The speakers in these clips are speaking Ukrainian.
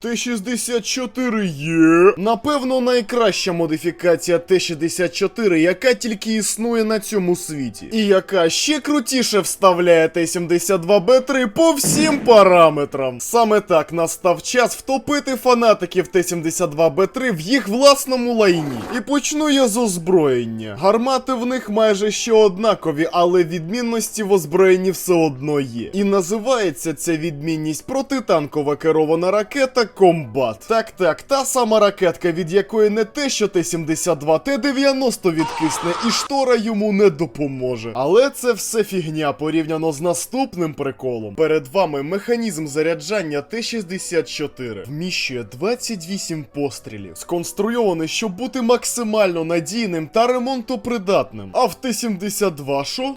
Т-64 є. Напевно, найкраща модифікація Т-64, яка тільки існує на цьому світі. І яка ще крутіше вставляє Т-72Б3 по всім параметрам. Саме так настав час втопити фанатиків Т-72Б3 в їх власному лайні. І почну я з озброєння. Гармати в них майже що однакові, але відмінності в озброєнні все одно є. І називається ця відмінність протитанкова керована ракета Комбат. Так, так, та сама ракетка, від якої не те, що Т-72, Т-90 відкисне, і штора йому не допоможе. Але це все фігня порівняно з наступним приколом. Перед вами механізм заряджання Т-64. Вміщує 28 пострілів. Сконструйований, щоб бути максимально надійним та ремонтопридатним. А в Т-72 що?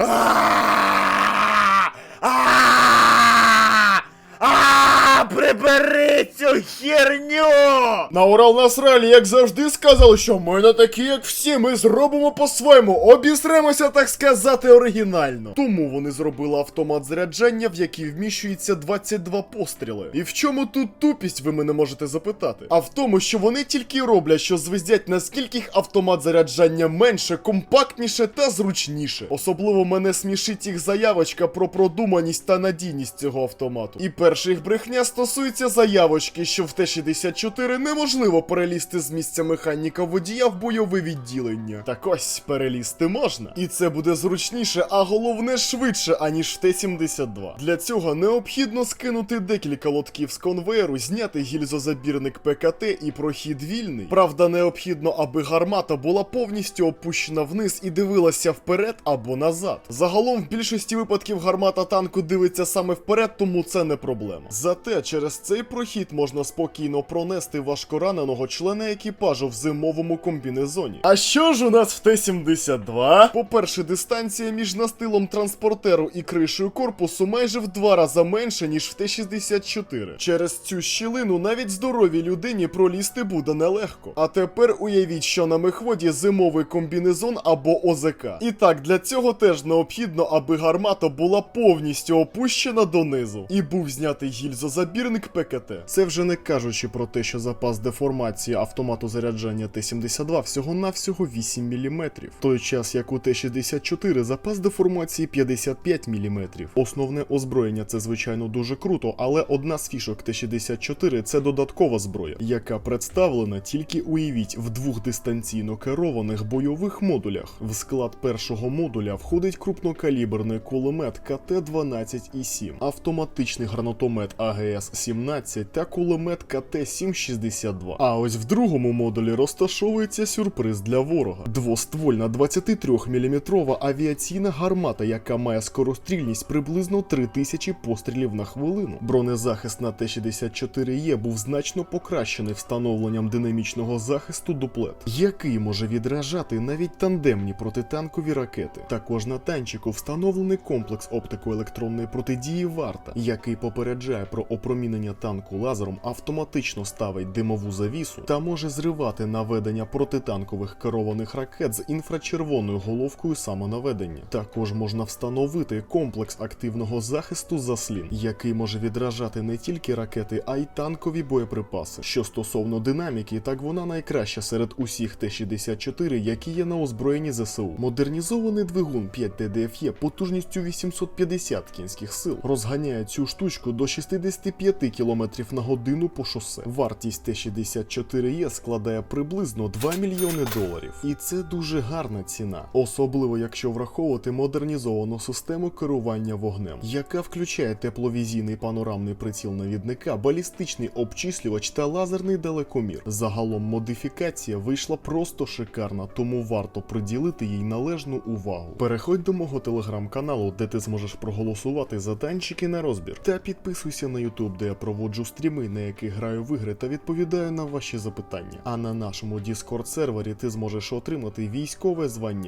Прибери цю херню! На Урал насралі, як завжди, сказали, що ми не такі, як всі, ми зробимо по-своєму, обісремося, так сказати, оригінально. Тому вони зробили автомат заряджання, в який вміщується 22 постріли. І в чому тут тупість, ви мене можете запитати? А в тому, що вони тільки роблять, що звездять, наскільки їх автомат заряджання менше, компактніше та зручніше. Особливо мене смішить їх заявочка про продуманість та надійність цього автомату. І перша їх брехня стосується заявочки, що в Т-64 неможливо перелізти з місця механіка водія в бойове відділення. Так ось перелізти можна. І це буде зручніше, а головне швидше, аніж в Т-72. Для цього необхідно скинути декілька лотків з конвеєру, зняти гільзозабірник ПКТ і прохід вільний. Правда, необхідно, аби гармата була повністю опущена вниз і дивилася вперед або назад. Загалом в більшості випадків гармата танку дивиться саме вперед, тому це не проблема. Зате через цей прохід можна спокійно пронести важкораненого члена екіпажу в зимовому комбінезоні. А що ж у нас в Т-72? По-перше, дистанція між настилом транспортеру і кришею корпусу майже в два рази менша, ніж в Т-64. Через цю щілину навіть здоровій людині пролізти буде нелегко. А тепер уявіть, що на мехводі зимовий комбінезон або ОЗК. І так, для цього теж необхідно, аби гармата була повністю опущена донизу і був знятий гільзозабірник ПКТ. Це вже не кажучи про те, що запас деформації автомату заряджання Т-72 всього-навсього 8 мм. В той час як у Т-64 запас деформації 55 мм. Основне озброєння це звичайно дуже круто, але одна з фішок Т-64 це додаткова зброя, яка представлена тільки уявіть в двох дистанційно керованих бойових модулях. В склад першого модуля входить крупнокаліберний кулемет КТ-12І7, автоматичний гранатомет АГС-17 та кулемет КТ-762. А ось в другому модулі розташовується сюрприз для ворога: двоствольна 23-мм авіаційна гармата, яка має скорострільність приблизно 3000 пострілів на хвилину. Бронезахист на Т-64Е був значно покращений встановленням динамічного захисту дуплет, який може відражати навіть тандемні протитанкові ракети. Також на танчику встановлений комплекс оптико-електронної протидії варта, який попереджає про опромінення танку лазером, автоматично ставить димову завісу та може зривати наведення протитанкових керованих ракет з інфрачервоною головкою самонаведення. Також можна встановити комплекс активного захисту заслін, який може відражати не тільки ракети, а й танкові боєприпаси. Що стосовно динаміки, так вона найкраща серед усіх Т-64, які є на озброєнні ЗСУ. Модернізований двигун 5 ТДФЄ потужністю 850 кінських сил розганяє цю штучку до 65 км на годину по шосе. Вартість Т-64Е складає приблизно 2 мільйони доларів. І це дуже гарна ціна, особливо якщо враховувати модернізовану систему керування вогнем, яка включає тепловізійний панорамний приціл навідника, балістичний обчислювач та лазерний далекомір. Загалом модифікація вийшла просто шикарна, тому варто приділити їй належну увагу. Переходь до мого телеграм-каналу, де ти зможеш проголосувати за танчики на розбір, та підписуйся на YouTube, де я проводжу стріми, на яких граю в ігри та відповідаю на ваші запитання. А на нашому Discord сервері ти зможеш отримати військове звання.